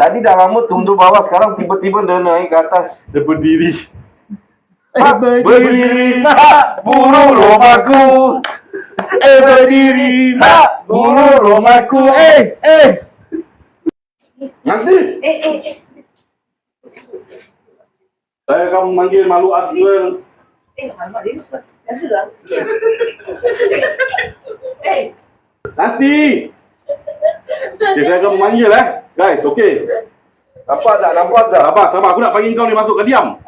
Tadi dah lama tunduk bawah, sekarang tiba-tiba dia naik ke atas. Dia berdiri. Ha, berdiri nak buru rumahku. Eh berdiri nak buru rumahku. Eh eh. Nanti. Eh, eh, eh. Saya akan memanggil malu Aswell. Eh, alamak dia. Biasa lah. Eh, Nanti. Okay, saya akan memanggil eh. Guys, okey. Nampak tak? Nampak tak? Sabar, sabar. Aku nak panggil kau ni masuk ke diam.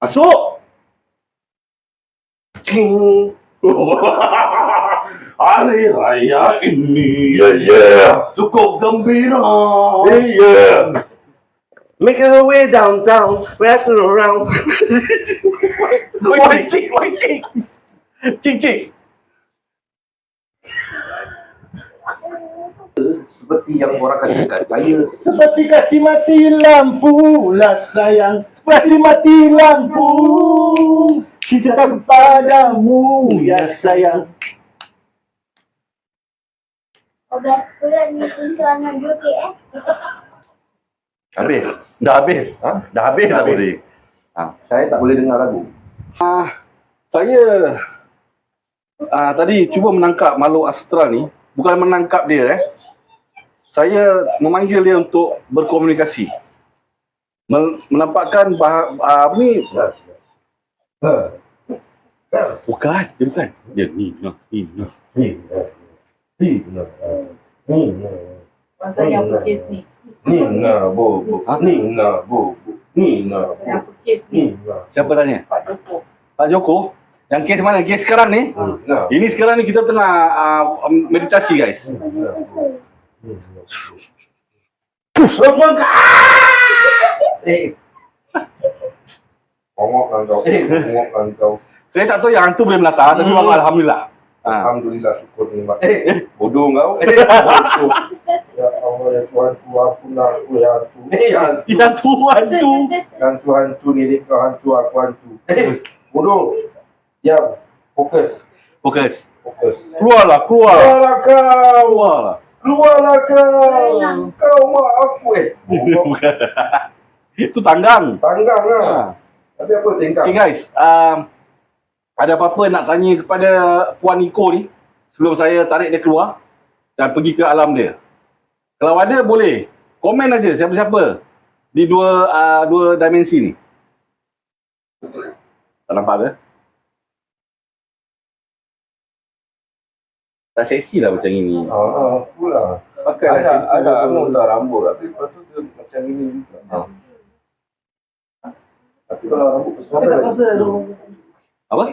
Masuk. Hari raya ini Yeah, yeah. cukup gembira. Yeah, yeah. Make her way downtown, wrap her around. Wai cik, wai cik. Cik, cik. Seperti yang orang katakan, saya Seperti kasih mati lampu lah sayang Kasih mati lampu Cinta padamu ya sayang Obat pula ni untuk anak joget eh. habis. Dah habis. Ha? Dah habis tak Habis. boleh. Ha, saya tak boleh dengar lagu. Saya ah tadi cuba menangkap makhluk astral ni, bukan menangkap dia eh. Saya memanggil dia untuk berkomunikasi. Men- menampakkan bah, ah, ni bukan, dia bukan. Dia ni, nah, ni, yang ni. Ni na bo bo. Ni na bo bo. Ni na Yang bo. purchase ni. Ni na. Siapa tanya? Pak Joko. Pak Joko. Yang kes mana? Kes sekarang ni? Na. Ini sekarang ni kita tengah ah, meditasi guys. Eh. Bongokkan kau. Eh, bongokkan kau. Saya tak tahu yang hantu boleh melata, tapi bang alhamdulillah. Ha. Alhamdulillah syukur terima. Eh, bodoh kau. Eh, bodoh. Ya Allah ya Tuhan tu ampunlah aku ya hantu. Eh, hantu. Ya Tuhan tu. Hantu hantu ni kau hantu aku hantu. Eh, bodoh. Diam. Fokus. Fokus. Fokus. Keluarlah, keluar. Keluarlah kau. Keluarlah. Keluarlah kau. Kau mak aku eh. Bukan. Itu tanggang. Tanggang lah. Ha. Tapi apa tingkap? Okay guys, um, ada apa-apa nak tanya kepada Puan Niko ni sebelum saya tarik dia keluar dan pergi ke alam dia. Kalau ada boleh komen aja siapa-siapa di dua uh, dua dimensi ni. Tak nampak ke? Tak seksi lah macam ini. Ah, pula. Pakai Ada ada anu dah rambut tapi lepas tu dia macam ini juga. Ha. Tapi kalau rambut besar Kita tak puasa tu. Apa?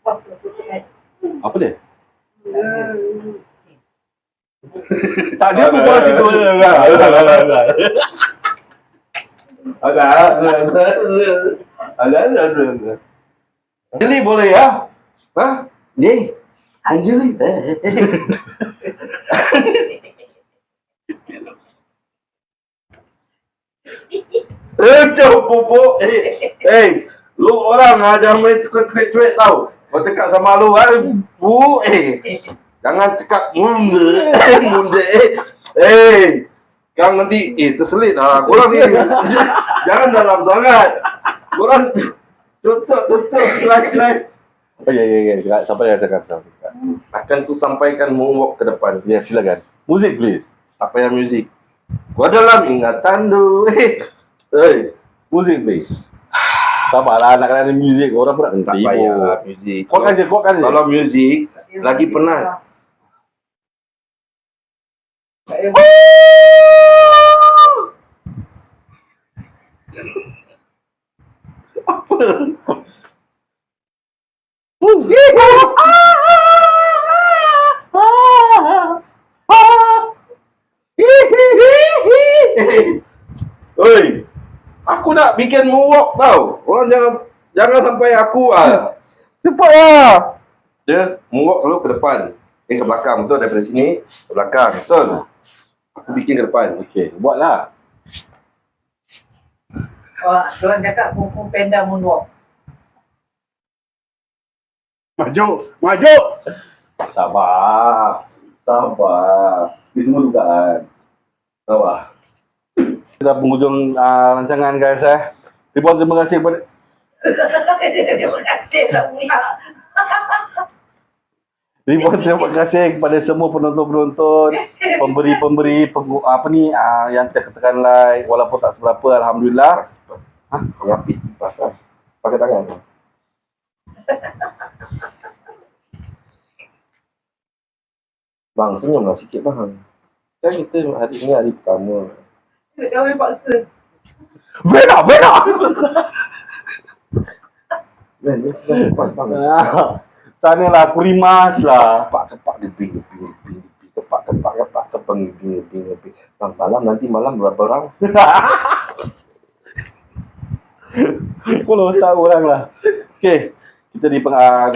Puasa tu kan. Apa dia? Tak dia pun buat situ. Ada ada ada ada ada ada. Jadi boleh ya? Ha? Ni. Anjali. Eh, jauh pupuk. Eh, eh, lu orang ajar main cuit-cuit tau. Kau cakap sama lu, eh, bu, eh. Jangan cakap munde, eh, munde, eh. Eh, kan nanti, eh, terselit lah. Korang ni, jangan dalam sangat. Korang, tutup, tutup, slice, slice. Oh ya ya ya, sampai dah cakap cakap. Akan ku sampaikan moonwalk ke depan. Ya silakan. Musik please. Apa yang muzik? Gua dalam ingatan du. Eh, eh. Musik please. Sabarlah nak kena ada muzik orang pun nak Tak payah muzik. Kuatkan je, kuatkan je. Kalau muzik, lagi penat. Oi, aku nak bikin moonwalk tau. Orang jangan jangan sampai aku ah. Cepatlah. Dia moonwalk selalu ke depan. Eh ke belakang betul daripada sini ke belakang betul. Aku bikin ke depan. Okey, buatlah. Wah, orang cakap Kung Fu Panda Moonwalk. Maju, maju. Sabar. Sabar. Ini semua dugaan. Sabar. Kita penghujung uh, rancangan guys eh. Ribuan terima kasih kepada Terima kasih pula. Ribuan terima kasih kepada semua penonton-penonton, pemberi-pemberi, penggu, apa ni uh, yang tekan like walaupun tak seberapa alhamdulillah. Ha? Rapid. Pakai, pakai tangan. Bang, senyumlah sikit bang. Kan kita hari ni hari pertama. Dia kahwin paksa. Benar, benar. Ben, dia sudah cepat bang. Sana lah aku rimas lah. Kepak, kepak, geping, geping, geping, geping. Kepak, kepak, kepak, kepeng, geping, geping, geping. Bang, malam nanti malam berapa orang? Kalau tahu orang lah. Okay. Kita di peng, uh,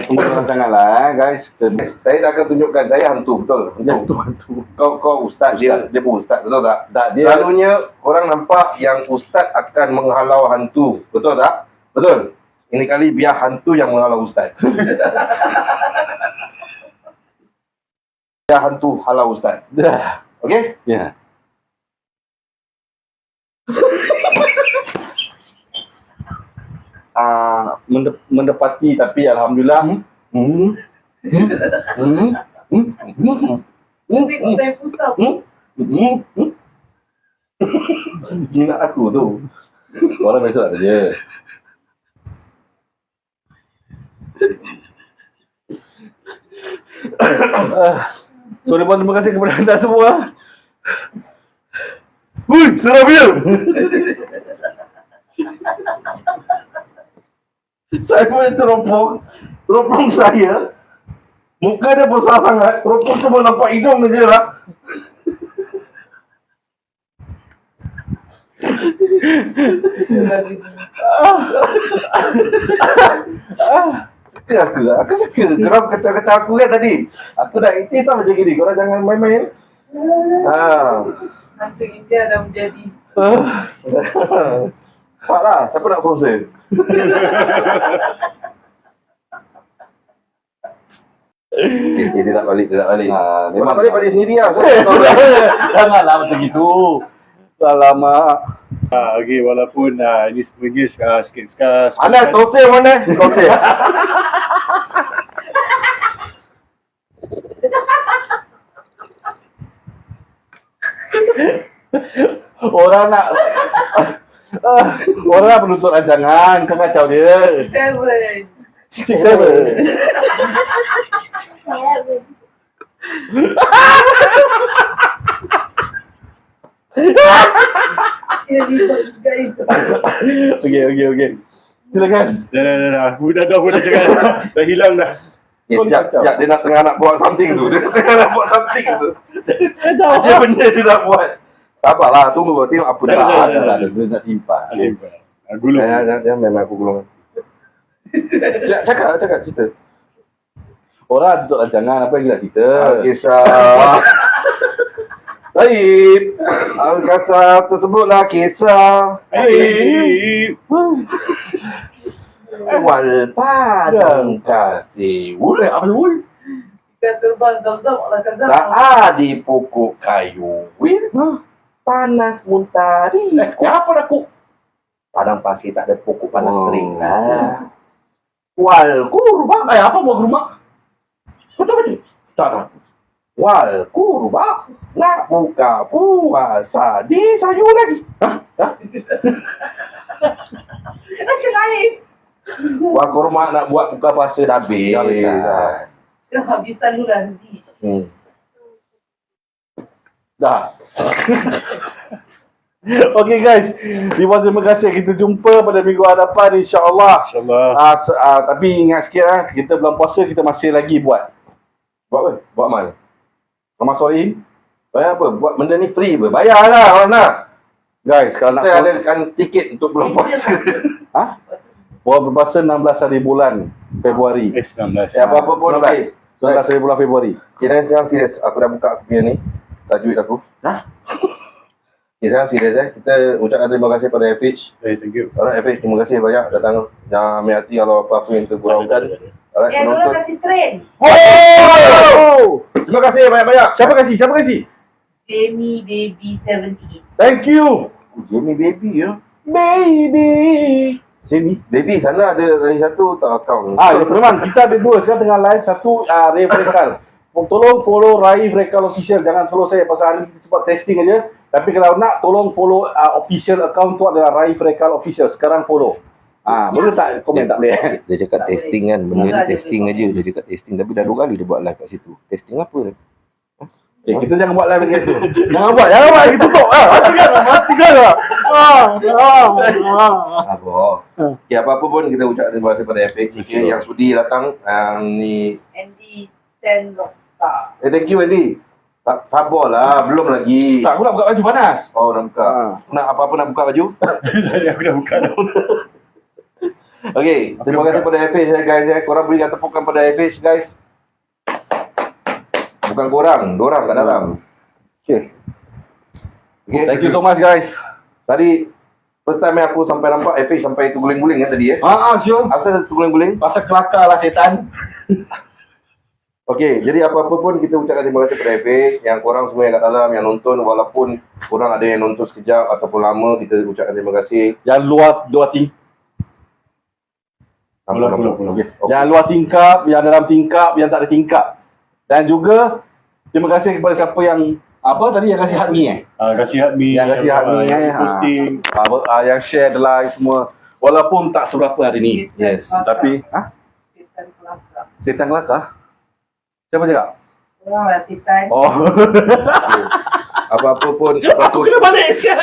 lah eh, guys. Kita, Saya tak akan tunjukkan saya hantu, betul? Hantu, hantu. Kau kau ustaz, dia dia pun ustaz, betul tak? Tak, dia Selalunya orang nampak yang ustaz akan menghalau hantu, betul tak? Betul. Ini kali biar hantu yang menghalau ustaz. biar hantu halau ustaz. dah. Okey? Ya. Ah, mende- mendapati tapi alhamdulillah hmm. Hmm. Hmm. Hmm. Hmm. Pusat. Hmm. Hmm. Hmm. Ingat aku tu. Orang besok tak. Ah, So, Ribuan terima kasih kepada anda semua. Hui, seram dia. Saya punya teropong, teropong saya, muka dia besar sangat, teropong cuma nampak hidung je lah. Suka aku lah. Aku suka. Korang kacau-kacau aku kan tadi. Aku dah itis lah macam gini. Korang jangan main-main. Ha. Hantu India dah menjadi. Cepat lah. Siapa nak sponsor? okay, okay, dia nak balik, dia nak balik. Ha, Memang memang balik, balik sendiri lah. Janganlah macam itu. Alamak. Ah, okay, walaupun ah, ini sebagai uh, sikit-sikit Anak, tosir mana? Tosir. Orang nak Ah, Orang nak penuntut rancangan Kau kacau dia Seven. Six seven itu. Okey okey okey Silakan Dah, dah, dah, dah. Aku dah, dah, aku dah cakap. dah hilang dah. Eh, Kau sekejap, sekejap. Dia nak tengah nak buat something tu. Dia tengah nak buat something tu. Macam benda tu nak buat. Sabarlah, tunggu. Tengok apa Dah, dia. dah, Ada lah Dia nak simpan simpan. Gulung. Jangan, jangan, jangan memang aku gulung. Cakap, cakap, cakap cerita. Orang nak tutup rancangan Apa yang kita cerita Kisah. Baik. Al-Kasar tersebutlah kisah Hey. awal padang kasih. Eh apa tu Kita terbang zam-zam Allah kazam. Tak ada pokok kayu. Win. Panas muntari. Eh apa aku Padang pasir tak ada pokok panas Oh. kering lah. Wal kurba. Eh apa buat rumah Betul betul. Tak tak Wal kurba. Nak buka puasa di sayur lagi. Macam lain. Wal kurma nak buat buka puasa dah habis. Dah habis. Dah nanti. Hmm. Dah Okay guys Ribuan terima kasih Kita jumpa pada minggu hadapan InsyaAllah InsyaAllah. Ah, se- ah, tapi ingat sikit lah, kita bulan puasa kita masih lagi buat. Buat apa? Buat mal. Nama sorry. Bayar apa? Buat benda ni free ber. Bayar lah orang nak. Guys, kalau nak Kita adakan tiket untuk bulan puasa. ha? Buat berpuasa 16 hari bulan Februari. Eh, 19. Ya, apa-apa pun 19. okey. 19 hari bulan Februari. Sekarang serius. Aku dah buka aku punya ni. Tajwid aku. Hah? Okay, sekarang serius eh. Kita ucapkan terima kasih pada FH. Eh, thank you. Alright, FH. Terima kasih banyak datang. Jangan ambil hati kalau apa-apa yang terguraukan. Alright, Eh, penonton. kasih train. Oh! Terima kasih banyak-banyak. Siapa kasih? Siapa kasih? Jamie Baby 78. Thank you. Jamie baby ya. Baby. Jamie. Baby sana ada lagi satu tak account. Ah, ya, memang kita ada dua. Saya tengah live satu uh, Ray Frekal. Tolong follow Rai Frekal official. Jangan follow saya pasal hari ni cepat testing aja. Tapi kalau nak tolong follow uh, official account tu adalah Rai Frekal official. Sekarang follow. Ah, boleh tak komen tak boleh? Dia cakap Tak testing kan, benda ni testing aja. Dia cakap testing tapi dah dua kali dia buat live kat situ. Testing apa? Okay, kita jangan buat live dekat situ. jangan buat, jangan buat. Kita tutup. Ah, matikan lah, matikan lah. Ah, ah, ah. Apa? Ya apa-apa pun kita ucap terima kasih pada FX okay, yang sudi datang. Um, ni Andy Ten Rockstar. eh thank you Andy. Sa- Sabarlah, belum lagi. Tak, aku nak buka baju panas. Oh, nak buka. Ah. Nak apa-apa nak buka baju? Tadi aku dah buka dah. Okey, terima kasih pada FH ya guys ya. Korang berikan tepukan pada FH guys. Bukan korang, dorang kat dalam. Okay. Okay. Thank you so much guys. Tadi first time yang aku sampai nampak FH sampai tu guling-guling kan tadi eh. Ah, ah, sure. Apa pasal tu guling-guling? Pasal kelakar lah setan. Okey, jadi apa-apa pun kita ucapkan terima kasih pada FH yang korang semua yang kat dalam yang nonton walaupun korang ada yang nonton sekejap ataupun lama kita ucapkan terima kasih. Yang luar luar ting okay. Yang luar tingkap, yang dalam tingkap, yang tak ada tingkap. Dan juga terima kasih kepada siapa yang apa tadi yang kasih ni eh. Ah, kasih admin. Yang kasih yang eh, ha. Posting. Ah, yang share the live semua. Walaupun tak seberapa hari ni. Yes. Tapi ha? Setan kelakar. Setan kelakar. Siapa cakap? Orang lah setan. Oh. Apa-apa pun Aku kena balik siap.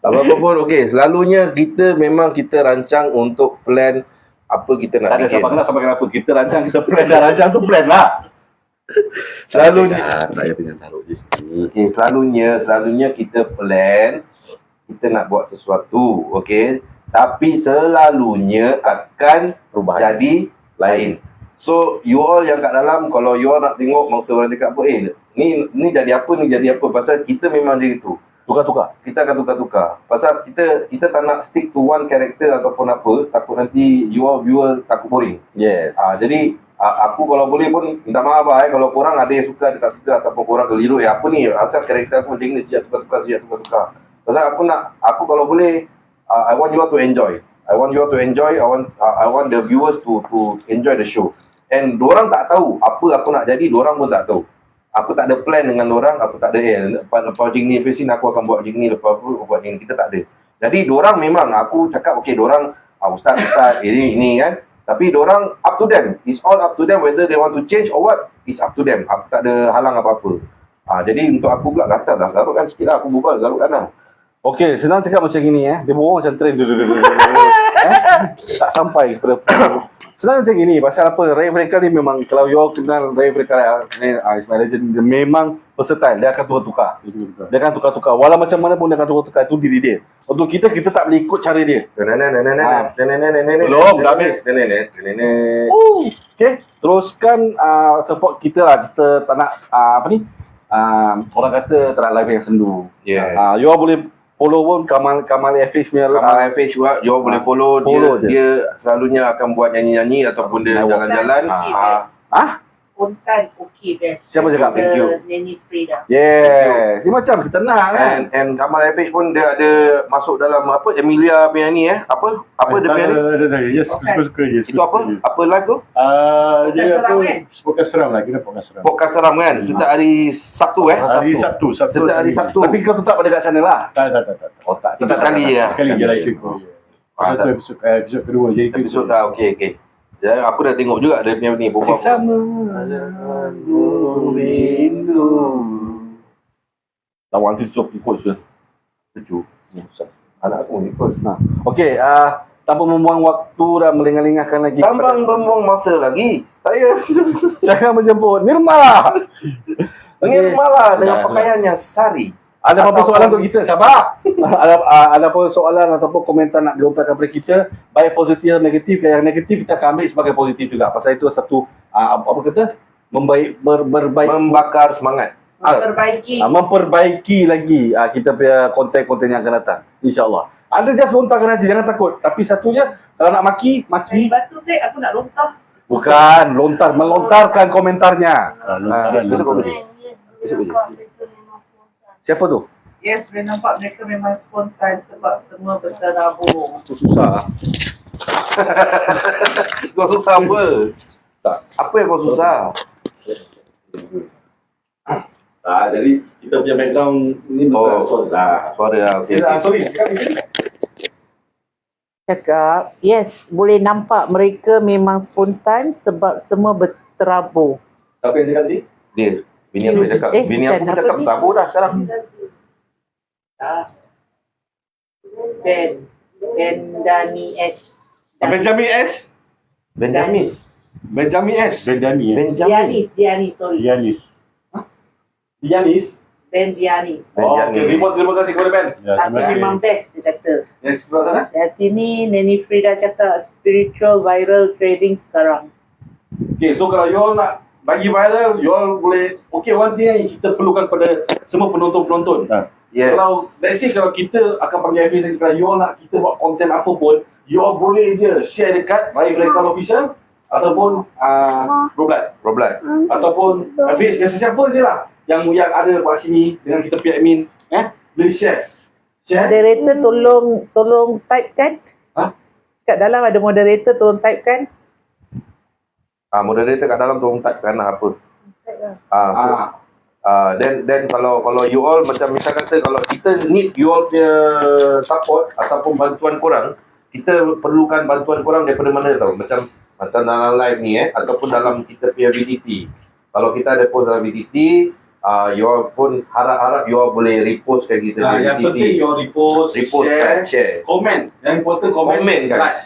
Apa-apa pun okey, selalunya kita memang kita rancang untuk plan apa kita nak Tak ada bikin. siapa kenapa sampai kenapa. Kita rancang, kita plan dah rancang tu plan lah. Selalunya Saya pengen taruh di sini. okey, selalunya selalunya kita plan kita nak buat sesuatu, okey. Tapi selalunya akan Perubahan. jadi lain. So you all yang kat dalam kalau you all nak tengok mangsa orang cakap apa eh ni ni jadi apa ni jadi apa pasal kita memang jadi tu. Tukar-tukar. kita akan tukar-tukar. Pasal kita kita tak nak stick to one character ataupun apa, takut nanti you all viewer takut boring. Yes. Ah jadi ah, aku kalau boleh pun minta maaf lah eh kalau korang ada yang suka ada tak suka ataupun korang keliru eh apa ni asal karakter aku macam ni sejak tukar-tukar sejak tukar-tukar. Pasal aku nak aku kalau boleh ah, I want you all to enjoy. I want you all to enjoy. I want ah, I want the viewers to to enjoy the show. And dorang tak tahu apa aku nak jadi, dorang pun tak tahu. Aku tak ada plan dengan orang, aku tak ada eh lepas lepas macam ni lepas aku akan buat macam ni, lepas aku buat macam ni. Kita tak ada. Jadi dorang memang aku cakap okey dorang ah, ustaz ustaz ini ini kan. Tapi dorang up to them. It's all up to them whether they want to change or what. It's up to them. Aku tak ada halang apa-apa. Ah jadi untuk aku pula gatal lah. Garutkan sikit lah aku berbual garutkan lah. Okey, senang cakap macam gini eh. Dia berbual macam train. eh? Tak sampai kepada Senang macam gini, pasal apa? Ray Mereka ni memang, kalau you all kenal Ray Mereka ni, uh, Ismail Legend, dia memang versatile. Dia akan tukar-tukar. Dia akan tukar-tukar. Walau macam mana pun dia akan tukar-tukar. Itu diri dia. Untuk kita, kita tak boleh ikut cara dia. Ah. Belum, dah habis. Okay, teruskan uh, support kita lah. Kita tak nak, uh, apa ni, uh, orang kata tak nak live yang sendu. Yeah. Uh, you all boleh follow pun Kamal Kamal FH punya Kamal FH juga, you all boleh follow, Follow dia, je. dia selalunya akan buat nyanyi-nyanyi ataupun dia jalan-jalan. Ah. Ah, Kontan okey best. Siapa cakap? Thank you. Neni Frida. Yes. Ni macam kita nak kan. and, and Kamal FH pun dia ada masuk dalam apa Emilia punya ni eh. Apa? Apa dia punya ni? Just Okay. suka-suka je. Itu apa? Apa live tu? Ah, dia apa? kan? Podcast seram lah. Kita podcast seram. Podcast seram kan? Setiap hari Sabtu eh. Hari Sabtu. Sabtu. Setiap hari Sabtu. Tapi kau tetap ada kat sana lah. Tak, tak, tak. tak. Oh tak. Itu sekali je. Sekali je ikut. Pasal Ah, tu episod, eh, episod kedua. Episod dah okey okey. Ya, aku dah tengok juga dia punya ni berbual. Sesama rindu. Lawan tu cukup ikut je. Setuju. Anak aku ni ikut. Nah. Okey, uh, tanpa membuang waktu dan melengah-lengahkan lagi. Tambang membuang masa lagi. Saya Saya akan menjemput Nirmala. Nirmala dengan Ya, pakaiannya sari. Ada apa-apa soalan untuk kita? Sabar. ada uh, ada apa soalan ataupun komentar nak dilontarkan kepada kita, baik positif atau negatif. Yang negatif kita akan ambil sebagai positif juga. Pasal itu satu uh, apa kata? Membaik ber, berbaik Membakar semangat. Ah. Memperbaiki. uh, memperbaiki lagi uh, kita punya konten-konten yang akan datang. InsyaAllah. Anda just lontarkan aja, jangan takut. Tapi satunya, kalau nak maki, Dari maki. batu tu aku nak lontah. Bukan, lontar, melontarkan komentarnya. Ah, lontaran, besok kau kerja. Besok kerja. Siapa tu? Yes, boleh nampak mereka memang spontan sebab semua berterabur. Itu susah. Kau susah apa? Tak. Apa yang kau susah? Ah, jadi kita punya background ni Oh. betul. Sorry lah. Suara lah, okey. Okay, ah, sorry. Cakap, yes, boleh nampak mereka memang spontan sebab semua berterabur. Siapa yang cakap tadi? Dia. Bini aku cakap. Eh, Bini aku cakap tabur dah sekarang. Ah. Ben. Ben Dani S. Benjamin S. Benjamin. Benjamin S. Bendani eh. Benjamin. Dianis, Dianis, sorry. Yanis. Yanis. Ben Dianis. Oh, Benjamin. okay. Terima kasih kepada Ben. Ya, terima kasih. memang best, dia kata. Yang sebelah sana. Dari sini, Neni Frida cakap spiritual viral trading sekarang. Okay, so kalau you nak bagi viral, you all boleh... Okay, one thing yang kita perlukan pada semua penonton-penonton. Yes. Kalau, let's say kalau kita akan panggil Hafiz dan kalau you all nak kita buat konten apa pun, you all boleh je share dekat Raif Rekal Official ataupun uh, Roblat. Roblat. Ataupun Hafiz, kasi siapa je lah yang yang ada kat sini dengan kita punya admin. Eh, boleh share. Share. Moderator tolong tolong type kan? Ha? Kat dalam ada moderator tolong type kan? Ah, moderator kat dalam tolong typekan lah apa. Ah, so, Ah, Ah, then then kalau kalau you all macam misal kata kalau kita need you all punya support ataupun bantuan korang, kita perlukan bantuan korang daripada mana tau? Macam macam dalam live ni eh ataupun dalam kita punya VDT. Kalau kita ada post dalam VDT, ah you all pun harap-harap you all boleh repost kan kita ah, punya yang penting VDT. you all repost, Repost share, kan, share. komen. Yang important komen, Komen, guys. like.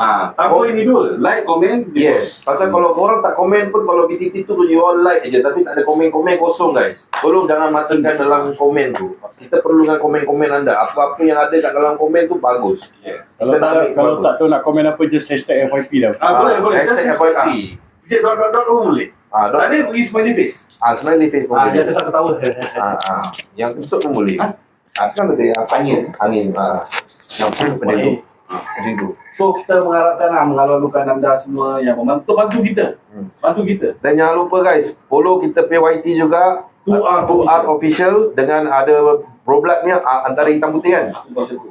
Ah, apa ini dulu? Like, komen, Yes, pasal kalau korang tak komen pun kalau VTT tu you all like aja tapi tak ada komen-komen kosong guys. Tolong jangan matikan dalam komen tu. Kita perlukan komen-komen anda. Apa-apa yang ada kat dalam komen tu bagus. Yeah. Kalau Kita tak ambil kalau bagus. tak tahu nak komen apa just hashtag FYP dah. Ah, boleh, boleh. Hashtag Just FYP. Je dot dot dot boleh. Ah, dot, ada pergi smiley face. ah, smiley face pun Ah, boleh. dia ada satu tahu. Ah, ah. Yang tusuk pun boleh. Ah. Ah, kan ada yang angin. Angin. Ah. Yang pun pada tu. Ah, Macam tu. So kita mengharapkan lah, menghalau-halukan anda semua yang membantu bantu kita. Hmm. Bantu kita. Dan jangan lupa guys, follow kita punya YT juga. Tu art Art Official dengan ada Roblox-nya ah, antara hitam putih kan? Aku tahu siapa.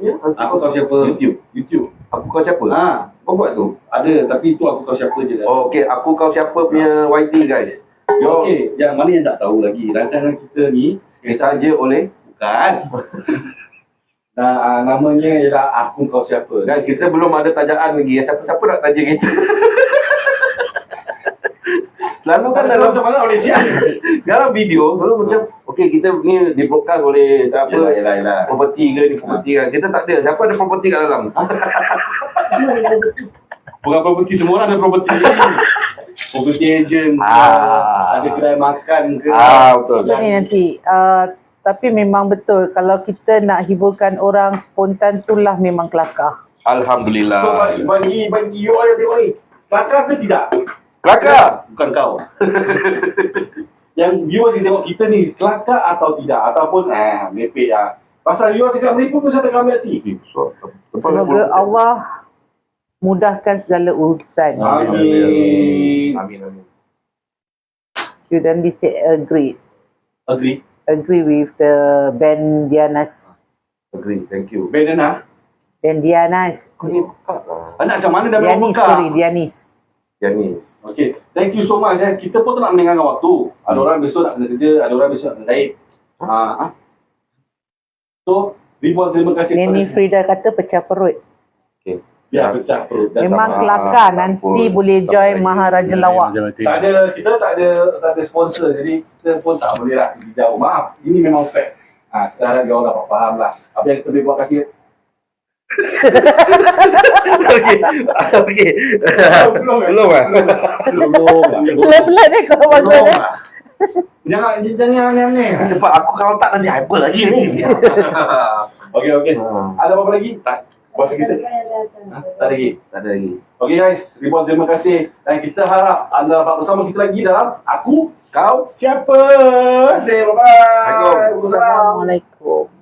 Ya, Aku tahu siapa. YouTube. YouTube. Aku kau siapa? Ah, Kau buat tu? ada tapi tu aku tahu siapa je. lah. Oh, okay. Aku kau siapa punya YT guys. Yo, okay. Okey, yang mana yang tak tahu lagi. Rancangan kita ni Saja oleh bukan. Nah, uh, namanya ialah aku kau siapa. Guys, kita belum ada tajaan lagi. Siapa-siapa nak taja kita? Selalu kan dalam macam mana oleh siapa? sekarang video selalu macam okey kita ni di broadcast oleh siapa Yalah, yalah, yalah. property ke ni property kan kita tak ada siapa ada property kat dalam Bukan properti semua orang ada properti. property agent, Ah. ada kedai makan ke. betul Ni nanti. Uh, tapi memang betul kalau kita nak hiburkan orang spontan itulah memang kelakar. So alhamdulillah bagi bagi, bagi you all yang tengok ni, kelakar ke tidak? kelakar Bukan kau. yang viewers yang tengok kita ni, kelakar atau tidak? Ataupun, eh, merepek lah. Pasal you all cakap merepek pun saya tak ambil hati. So, Semoga Allah mudahkan segala urusan. Amin. amin amin Shouldn't be say agree. Agree. Agree with the Ben Dianas. agree thank you Ben Dana, Ben Dianas. kau ni buka anak macam mana dah Dianis, Mekah? sorry, Dianis. Janis Okay, thank you so much. Eh. Kita pun tak nak meninggalkan waktu. Ada orang besok nak kena kerja, ada orang besok nak kena naik. Ha. ah. So, ribuan terima kasih Neni kepada Frida kata pecah perut. Ya, pecah perut. Dan Memang kelakar. Nanti pun. boleh join. Maharaja Lawak. tak ada, kita tak ada tak ada sponsor. Jadi, kita pun tak boleh lah pergi jauh. Maaf, ini memang fact. Ha, kita harap dia orang dapat faham lah. Apa yang kita boleh buat kasih. okey okey belum belum ah Belum, belum lah. Pelan-pelan eh kalau bangun Belum eh. lah. Jangan, jangan aneh-aneh. cepat aku kalau tak nanti hyper lagi ni Okey, okey. Ada apa-apa lagi? Tak. Puas kita? Ha? Tak ada lagi? tak ada lagi Okey guys, ribuan terima kasih dan kita harap anda dapat bersama kita lagi dalam Aku kau Siapa? Terima kasih, bye-bye. Assalamualaikum.